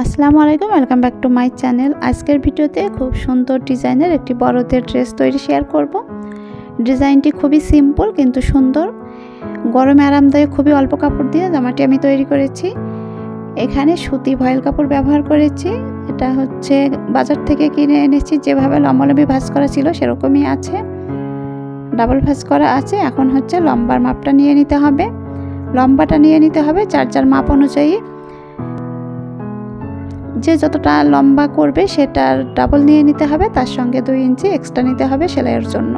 আসসালামু আলাইকুম welcome back to my channel আজকের ভিডিওতে খুব সুন্দর ডিজাইনের একটি বড়দের ড্রেস তৈরি শেয়ার করব। ডিজাইনটি খুবই সিম্পল কিন্তু সুন্দর। গরমে আরামদায়ক, খুবই অল্প কাপড় দিয়ে জামাটি আমি তৈরি করেছি। এখানে সুতি ভয়েল কাপড় ব্যবহার করেছি। এটা হচ্ছে বাজার থেকে কিনে এনেছি, যেভাবে লম্বালম্বি ভাঁজ করা ছিল সেরকমই আছে। ডাবল ভাঁজ করা আছে, এখন হচ্ছে লম্বার মাপটা নিয়ে নিতে হবে। লম্বাটা নিয়ে নিতে হবে যার যার মাপ অনুযায়ী। যে যতটা লম্বা করবে সেটার ডাবল নিয়ে নিতে হবে, তার সঙ্গে দুই ইঞ্চি এক্সট্রা নিতে হবে সেলাইয়ের জন্য।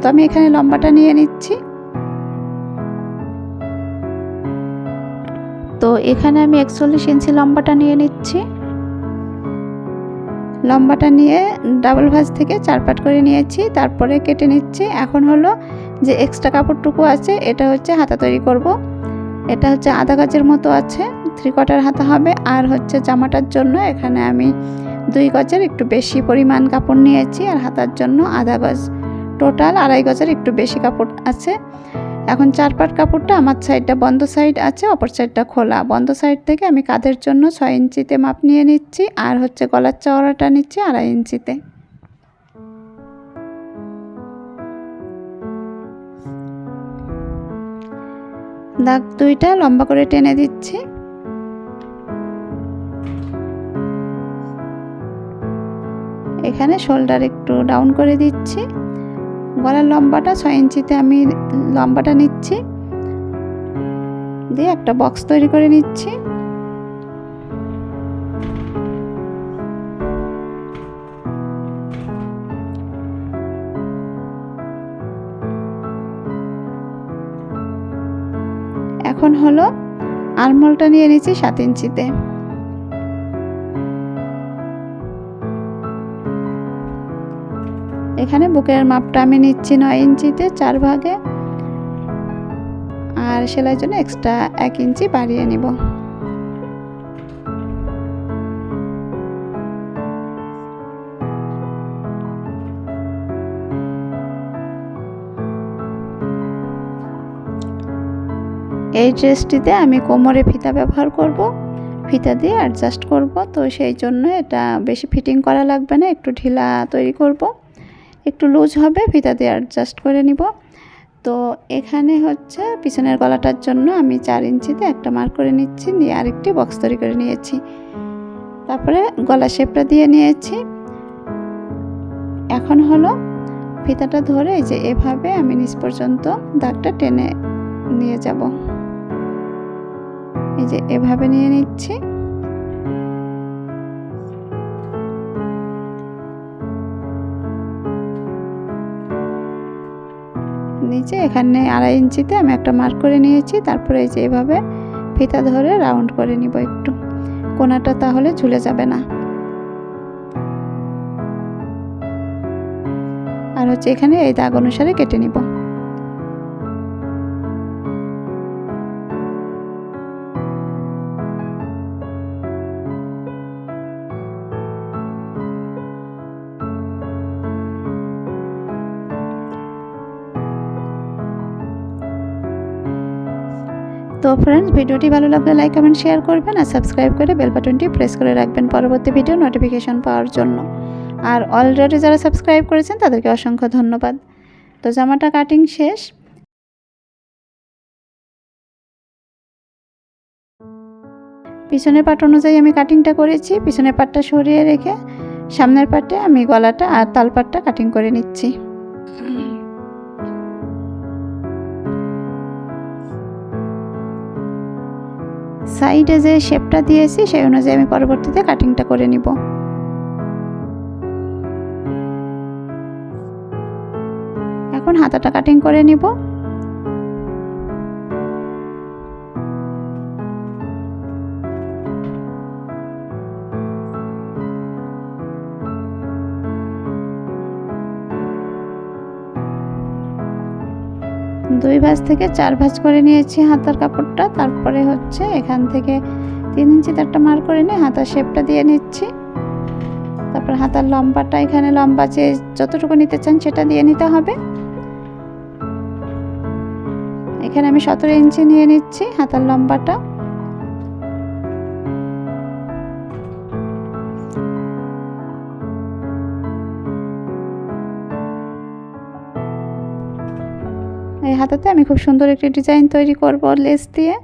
তো আমি এখানে লম্বাটা নিয়ে নিচ্ছি। তো এখানে আমি একচল্লিশ ইঞ্চি লম্বাটা নিয়ে নিচ্ছি। লম্বাটা নিয়ে ডাবল ভাঁজ থেকে চার পাট করে নিয়েছি, তারপরে কেটে নিচ্ছি। এখন হলো যে এক্সট্রা কাপড়টুকু আছে, এটা হচ্ছে হাতা তৈরি করব। এটা হচ্ছে আধা গাছের মতো আছে। থ্রি কোয়ার্টার হাতা হবে। আর হচ্ছে জামাটার জন্য এখানে আমি দুই গজের একটু বেশি পরিমাণ কাপড় নিয়েছি। আর হাতার জন্য আধা গজ টোটাল আড়াই গজের একটু বেশি কাপড় আছে। এখন চার পাট কাপড়টা আমার সাইডটা বন্ধ সাইড আছে, অপর সাইডটা খোলা। বন্ধ সাইড থেকে আমি কাঁধের জন্য ছয় ইঞ্চিতে মাপ নিয়ে নিচ্ছি। আর হচ্ছে গলার চওড়াটা নিচ্ছি আড়াই ইঞ্চিতে। দাগ দুইটা লম্বা করে টেনে দিচ্ছি। এখানে শোল্ডার একটু ডাউন করে দিচ্ছি। গলার লম্বাটা ছয় ইঞ্চিতে আমি লম্বাটা নিচ্ছি। দিয়ে একটা বক্স তৈরি করে নিচ্ছি। এখন হলো আরমোলটা নিয়ে নিচ্ছি সাত ইঞ্চিতে। এখানে বুকের মাপটা আমি নিচ্ছি নয় ইঞ্চিতে চার ভাগে। আর সেলাইয়ের জন্য এক্সট্রা এক ইঞ্চি বাড়িয়ে নিব। এই ড্রেসটিতে আমি কোমরে ফিতা ব্যবহার করব। ফিতা দিয়ে অ্যাডজাস্ট করব, তো সেই জন্য এটা বেশি ফিটিং করা লাগবে না, একটু ঢিলা তৈরি করব। একটু লুজ হবে, ফিতা দিয়ে অ্যাডজাস্ট করে নিব। তো এখানে হচ্ছে পিছনের গলাটার জন্য আমি চার ইঞ্চিতে একটা মার্ক করে নিচ্ছি, নিয়ে আরেকটি বক্স তৈরি করে নিয়েছি। তারপরে গলা শেপটা দিয়ে নিয়েছি। এখন হলো ফিতাটা ধরে যে এভাবে আমি নিচ পর্যন্ত দাগটা টেনে নিয়ে যাব। এই যে এভাবে নিয়ে নিচ্ছি। নিচে, এখানে আড়াই ইঞ্চিতে আমি একটা মার্ক করে নিয়েছি। তারপরে এই যে এভাবে ফিতা ধরে রাউন্ড করে নিব একটু। কোনাটা তাহলে ঝুলে যাবে না। আর হচ্ছে এখানে এই দাগ অনুসারে কেটে নিব। তো ফ্রেন্ডস ভিডিওটি ভালো লাগলে লাইক কমেন্ট শেয়ার করবেন আর সাবস্ক্রাইব করে বেল বাটনটি প্রেস করে রাখবেন পরবর্তী ভিডিও নোটিফিকেশন পাওয়ার জন্য। আর অলরেডি যারা সাবস্ক্রাইব করেছেন, তাদেরকে অসংখ্য ধন্যবাদ। তো জামাটা কাটিং শেষ। পিছনের পাট অনুযায়ী আমি কাটিংটা করেছি। পিছনের পাটটা সরিয়ে রেখে সামনের পাটে আমি গলাটা আর তালপাটটা কাটিং করে নিচ্ছি। সাইডে যে শেপটা দিয়েছি, সেই অনুযায়ী আমি পরবর্তীতে কাটিংটা করে নিব। এখন হাতাটা কাটিং করে নিব। দুই ভাঁজ থেকে চার ভাঁজ করে নিয়েছি হাতার কাপড়টা। তারপরে হচ্ছে এখান থেকে তিন ইঞ্চি তারটা মার করে নিয়ে হাতার শেপটা দিয়ে নিচ্ছি। তারপর হাতার লম্বাটা এখানে লম্বা যে যতটুকু নিতে চান সেটা দিয়ে নিতে হবে। এখানে আমি সতেরো ইঞ্চি নিয়ে নিচ্ছি হাতার লম্বাটা। এই হাতাতে আমি খুব সুন্দর একটি ডিজাইন তৈরি করব লেস দিয়ে।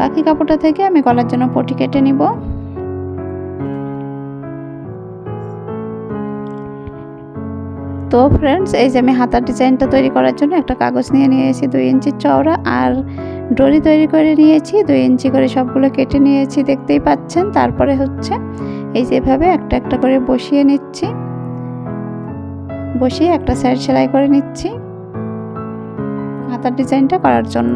বাকি কাপড়টা থেকে আমি গলার জন্য পটি কেটে নিব। তো ফ্রেন্ডস এই যে আমি হাতার ডিজাইনটা তৈরি করার জন্য একটা কাগজ নিয়ে নিয়েছি, দুই ইঞ্চি চওড়া আর ডরি তৈরি করে নিয়েছি, দুই ইঞ্চি করে সবগুলো কেটে নিয়েছি, দেখতেই পাচ্ছেন। তারপরে হচ্ছে এই যেভাবে একটা একটা করে বসিয়ে নিচ্ছি। বসিয়ে একটা সাইড সেলাই করে নিচ্ছি হাতার ডিজাইনটা করার জন্য।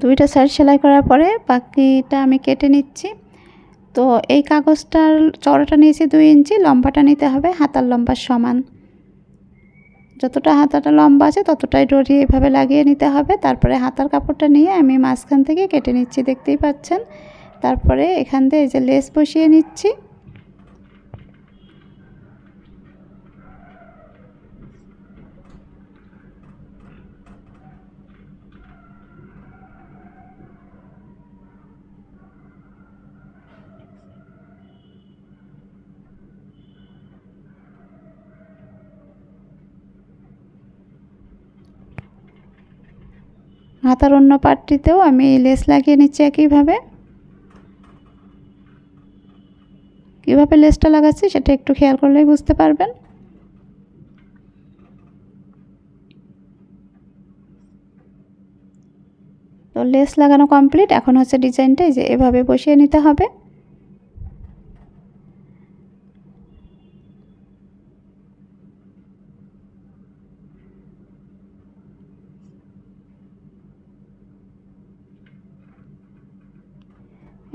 দুইটা সাইড সেলাই করার পরে বাকিটা আমি কেটে নিচ্ছি। তো এই কাগজটার চড়াটা নিয়েছি দুই ইঞ্চি, লম্বাটা নিতে হবে হাতার লম্বার সমান। যতটা হাতাটা লম্বা আছে ততটাই ডরি এভাবে লাগিয়ে নিতে হবে। তারপরে হাতার কাপড়টা নিয়ে আমি মাঝখান থেকে কেটে নিচ্ছি, দেখতেই পাচ্ছেন। তারপরে এখান দিয়ে এই যে লেস বসিয়ে নিচ্ছি। হাতার অন্য পাটটিতেও আমি লেস লাগিয়ে নিচ্ছি একইভাবে। কীভাবে লেসটা লাগাচ্ছি সেটা একটু খেয়াল করলেই বুঝতে পারবেন। তো লেস লাগানো কমপ্লিট এখন হচ্ছে ডিজাইনটা এই যে এভাবে বসিয়ে নিতে হবে।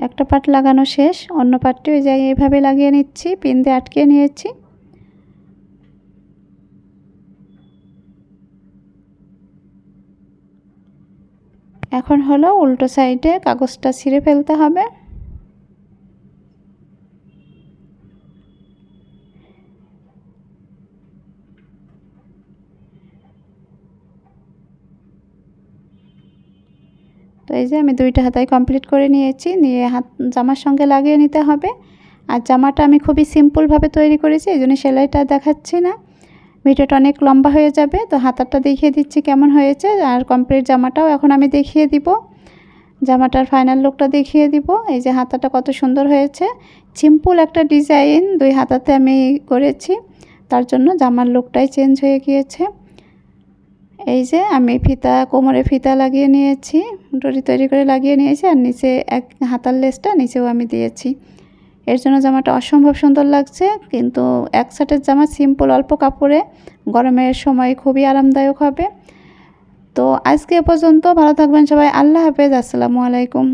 একটা পাট লাগানো শেষ, অন্য পাটটি ওই জায়গায় এইভাবে লাগিয়ে নিচ্ছি পিন আটকে নিয়েছি। এখন হলো উল্টো সাইডে কাগজটা ছিঁড়ে ফেলতে হবে। তো এই যে আমি দুইটা হাতায় কমপ্লিট করে নিয়েছি, নিয়ে হাত, জামার সঙ্গে লাগিয়ে নিতে হবে। আর জামাটা আমি খুবই সিম্পলভাবে তৈরি করেছি, এই জন্য সেলাইটা দেখাচ্ছি না। ভিডিওটা অনেক লম্বা হয়ে যাবে, তো হাতারটা দেখিয়ে দিচ্ছি কেমন হয়েছে, আর কমপ্লিট জামাটাও এখন আমি দেখিয়ে দিব। জামাটার ফাইনাল লুকটা দেখিয়ে দিব, এই যে হাতাটা কত সুন্দর হয়েছে। সিম্পল একটা ডিজাইন দুই হাতাতে আমি করেছি, তার জন্য জামার লুকটাই চেঞ্জ হয়ে গিয়েছে। এই যে আমি ফিতা, কোমরে ফিতা লাগিয়ে নিয়েছি ডরি তৈরি করে লাগিয়ে নিয়েছি, আর নিচে এক হাতার লেসটা নিচেও আমি দিয়েছি। এর জন্য জামাটা অসম্ভব সুন্দর লাগছে, কিন্তু এক সাটের জামা সিম্পল অল্প কাপড়ে, গরমের সময় খুবই আরামদায়ক হবে। তো আজকে পর্যন্ত, ভালো থাকবেন সবাই, আল্লাহ হাফেজ, আসসালামু আলাইকুম।